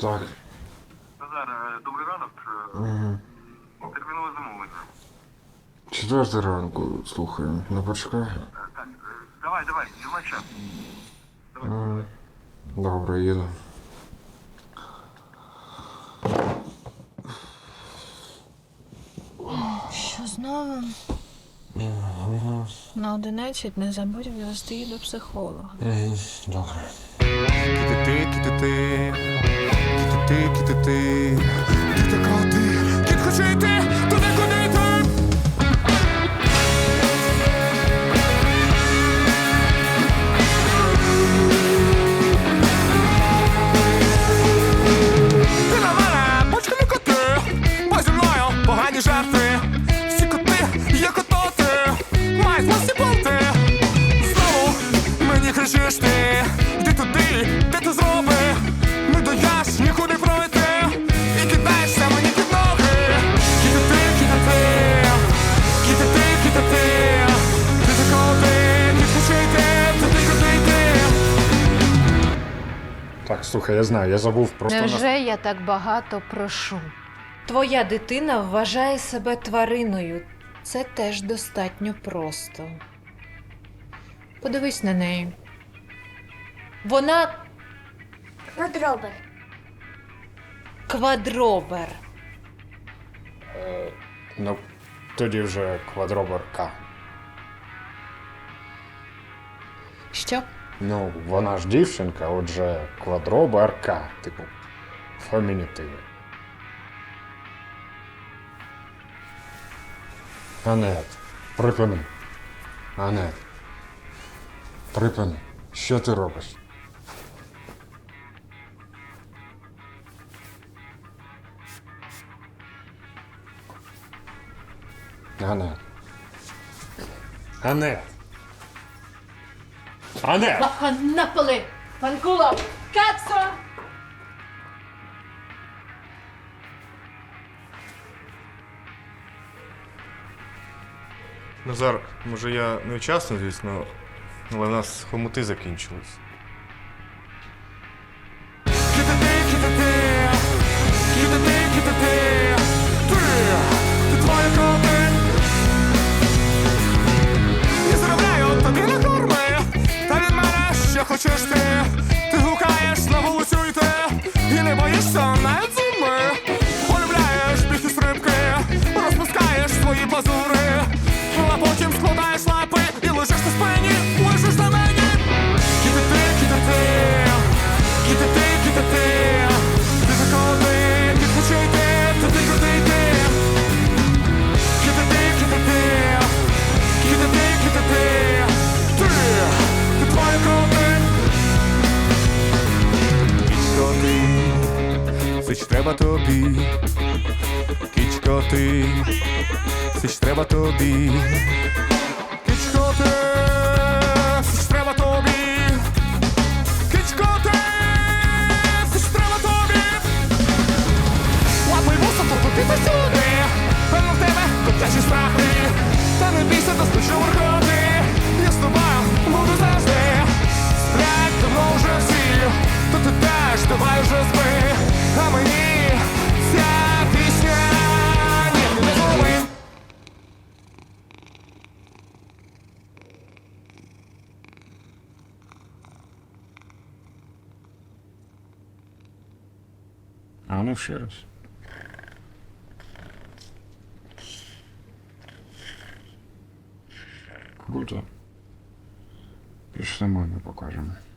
Так. Назар, е, добрий ранок. Угу. Термінове замовлення. Четвертий ранку, слухаю. Не почекай. Е, Так, давай, давай, знімай час. М, Добре, їду. Що знову? На 11 не забудь вести її до психолога. Мгм, Добре. Кіти, кіти, кіти, кіти, кіти коти, кричиш ти, йди туди, де ти зроби, не даєш нікуди пройти, і кидаєшся мені під ноги. Кіти ти, кіти ти, кіти ти, кіти ти, ти ти коти, кіт хоче туди куди йти. Так, слухай, я знаю, я забув просто на... Невже я так багато прошу? Твоя дитина вважає себе твариною. Це теж достатньо просто. Подивись на неї. Вона Квадробер. квадробер. Ну, тоді вже квадробер К. Що? Ну, вона ж дівчинка, отже, квадробер К, типу, фемінітиви. Анет, припини. Анет. Припини. Що ти робиш? Анет. Анет. Анет! Напали! Панкула! Кацо! Назар, може я невчасно, звісно, але в нас хомути закінчились. Кіти-ти, кіти-ти, кіти-ти, кіти-ти, ти, хочеш ти. Гукаєш на вулицю йти, і не боїшся навіть зими. Полюбляєш біг стрибки, розпускаєш свої пазури, ж треба тобі. Кічко ти, сич треба тобі. Ano sirs. Kurde. Już sam mojego pokażemy.